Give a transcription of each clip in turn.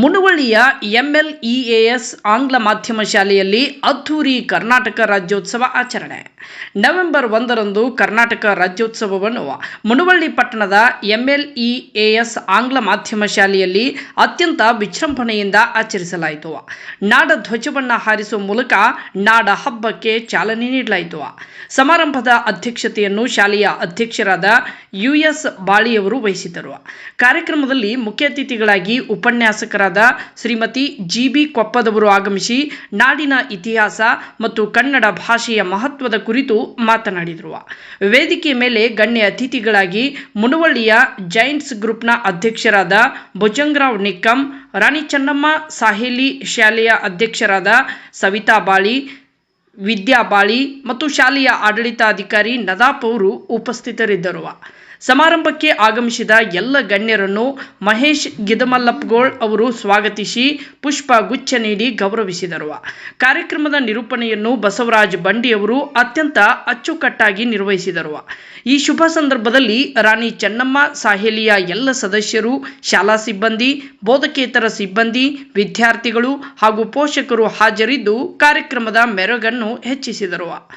ಮುನುವಳ್ಳಿಯ ಎಂಎಲ್ಇಎಎಸ್ ಆಂಗ್ಲ ಮಾಧ್ಯಮ ಶಾಲೆಯಲ್ಲಿ ಅದ್ಧೂರಿ ಕರ್ನಾಟಕ ರಾಜ್ಯೋತ್ಸವ ಆಚರಣೆ. ನವೆಂಬರ್ ಒಂದರಂದು ಕರ್ನಾಟಕ ರಾಜ್ಯೋತ್ಸವವನ್ನು ಮುನವಳ್ಳಿ ಪಟ್ಟಣದ ಎಂಎಲ್ಇಎಎಸ್ ಆಂಗ್ಲ ಮಾಧ್ಯಮ ಶಾಲೆಯಲ್ಲಿ ಅತ್ಯಂತ ವಿಜೃಂಭಣೆಯಿಂದ ಆಚರಿಸಲಾಯಿತು. ನಾಡ ಧ್ವಜವನ್ನು ಹಾರಿಸುವ ಮೂಲಕ ನಾಡ ಹಬ್ಬಕ್ಕೆ ಚಾಲನೆ ನೀಡಲಾಯಿತು. ಸಮಾರಂಭದ ಅಧ್ಯಕ್ಷತೆಯನ್ನು ಶಾಲೆಯ ಅಧ್ಯಕ್ಷರಾದ ಯು ಎಸ್ ಬಾಳಿಯವರು ವಹಿಸಿದ್ದರು. ಕಾರ್ಯಕ್ರಮದಲ್ಲಿ ಮುಖ್ಯ ಅತಿಥಿಗಳಾಗಿ ಉಪನ್ಯಾಸಕರಾದ ಶ್ರೀಮತಿ ಜಿ ಬಿ ಕೊಪ್ಪದವರು ಆಗಮಿಸಿ ನಾಡಿನ ಇತಿಹಾಸ ಮತ್ತು ಕನ್ನಡ ಭಾಷೆಯ ಮಹತ್ವದ ಕುರಿತು ಮಾತನಾಡಿದರು. ವೇದಿಕೆ ಮೇಲೆ ಗಣ್ಯ ಅತಿಥಿಗಳಾಗಿ ಮುನವಳ್ಳಿಯ ಜೈಂಟ್ಸ್ ಗ್ರೂಪ್ನ ಅಧ್ಯಕ್ಷರಾದ ಭುಜಂಗರಾವ್ ನಿಕ್ಕಂ, ರಾಣಿ ಚೆನ್ನಮ್ಮ ಸಾಹೇಲಿ ಶಾಲೆಯ ಅಧ್ಯಕ್ಷರಾದ ಸವಿತಾ ಬಾಳಿ ವಿದ್ಯಾ ಬಾಳಿ ಮತ್ತು ಶಾಲೆಯ ಆಡಳಿತಾಧಿಕಾರಿ ನದಾಪ್ ಅವರು ಉಪಸ್ಥಿತರಿದ್ದರು. ಸಮಾರಂಭಕ್ಕೆ ಆಗಮಿಸಿದ ಎಲ್ಲ ಗಣ್ಯರನ್ನು ಮಹೇಶ್ ಗಿದಮಲ್ಲಪ್ಗೋಳ್ ಅವರು ಸ್ವಾಗತಿಸಿ ಪುಷ್ಪ ಗುಚ್ಛ ನೀಡಿ ಗೌರವಿಸಿದರು. ಕಾರ್ಯಕ್ರಮದ ನಿರೂಪಣೆಯನ್ನು ಬಸವರಾಜ್ ಬಂಡಿಯವರು ಅತ್ಯಂತ ಅಚ್ಚುಕಟ್ಟಾಗಿ ನಿರ್ವಹಿಸಿದರು. ಈ ಶುಭ ಸಂದರ್ಭದಲ್ಲಿ ರಾಣಿ ಚೆನ್ನಮ್ಮ, ಸಾಹೇಲಿಯ ಎಲ್ಲ ಸದಸ್ಯರು, ಶಾಲಾ ಸಿಬ್ಬಂದಿ, ಬೋಧಕೇತರ ಸಿಬ್ಬಂದಿ, ವಿದ್ಯಾರ್ಥಿಗಳು ಹಾಗೂ ಪೋಷಕರು ಹಾಜರಿದ್ದು ಕಾರ್ಯಕ್ರಮದ ಮೆರುಗನ್ನು ಹೆಚ್ಚಿಸಿದರು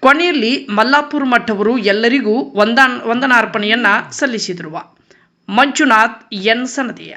ಕೊನೆಯಲ್ಲಿ ಮಲ್ಲಾಪುರ ಮಠವರು ಎಲ್ಲರಿಗೂ ವಂದನ್ ವಂದನಾರ್ಪಣೆಯನ್ನ ಸಲ್ಲಿಸಿದರು ಮಂಜುನಾಥ್ ಎನ್ ಸನದಿಯ.